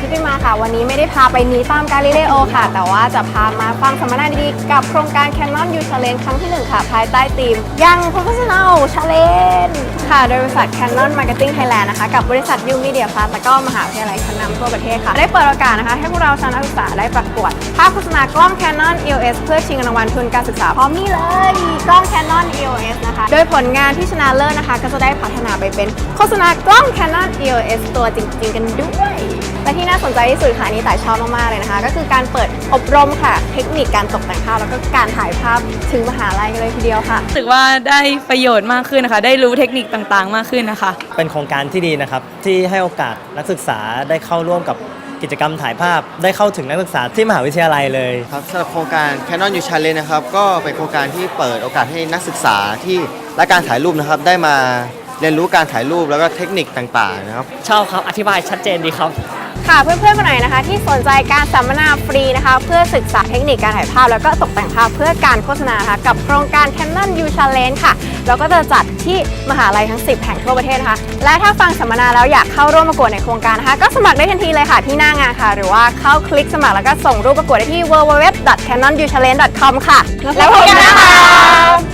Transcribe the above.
ที่พี่มาค่ะ วันนี้ไม่ได้พาไปนีตามกาลิเลโอค่ะ แต่ว่าจะพามาฟังสัมมนาดีๆกับโครงการ Canon U Challenge ครั้งที่ 1 ค่ะ ภายใต้ธีม Young Professional Challenge ค่ะ โดยบริษัท Canon Marketing Thailand นะคะ กับบริษัท U Media Plus และก็มหาวิทยาลัยชั้นนำทั่วประเทศค่ะ ได้เปิดโอกาสนะคะ ให้พวกเราชาวนักศึกษาได้ประกวดภาพโฆษณากล้อง Canon EOS เพื่อชิงรางวัลทุนการศึกษาพร้อมนี่เลยกล้อง Canon EOS นะคะ โดยผลงานที่ชนะเลิศนะคะ ก็จะได้พัฒนาไปเป็นโฆษณากล้อง Canon EOS ตัวจริง ๆ กันด้วย และที่น่าสนใจที่สุดค่ะอันนี้แต่ายชอบมากๆเลยนะคะ ก็คือการเปิดอบรมค่ะ เทคนิคการตกแต่งภาพแล้วก็การถ่ายภาพถึงมหาลัยกันเลยทีเดียวค่ะรู้สึกว่าได้ประโยชน์มากขึ้นนะคะ ได้รู้เทคนิคต่างๆ มากขึ้นนะคะ เป็นโครงการที่ดีนะครับ ที่ให้โอกาสนักศึกษาได้เข้าร่วมกับกิจกรรมถ่ายภาพได้เข้าถึงนักศึกษาที่มหาวิทยาลัยเลยครับสำหรับโครงการ Canon U Challenge นะครับก็เป็นโครงการที่เปิดโอกาสให้นักศึกษาที่และการถ่ายรูปนะครับได้มา เรียนรู้การถ่ายรูปแล้วก็เทคนิคต่างๆนะครับ ชอบครับ อธิบายชัดเจนดีครับ ค่ะเพื่อนๆคนไหนนะคะ ที่สนใจการสัมมนาฟรีนะคะ เพื่อศึกษาเทคนิคการถ่ายภาพ แล้วก็ตกแต่งภาพเพื่อการโฆษณานะคะกับโครงการ Canon U Challenge ค่ะแล้วก็จะจัดที่มหาลัยทั้ง 10 แห่งทั่วประเทศนะคะ และถ้าฟังสัมมนาแล้วอยากเข้าร่วมประกวดในโครงการนะคะ ก็สมัครได้ทันทีเลยค่ะที่หน้างานค่ะ หรือว่าเข้าคลิกสมัครแล้วก็ส่งรูปประกวดได้ที่ www.canonuchallenge.com ค่ะ แล้วพบกันนะคะ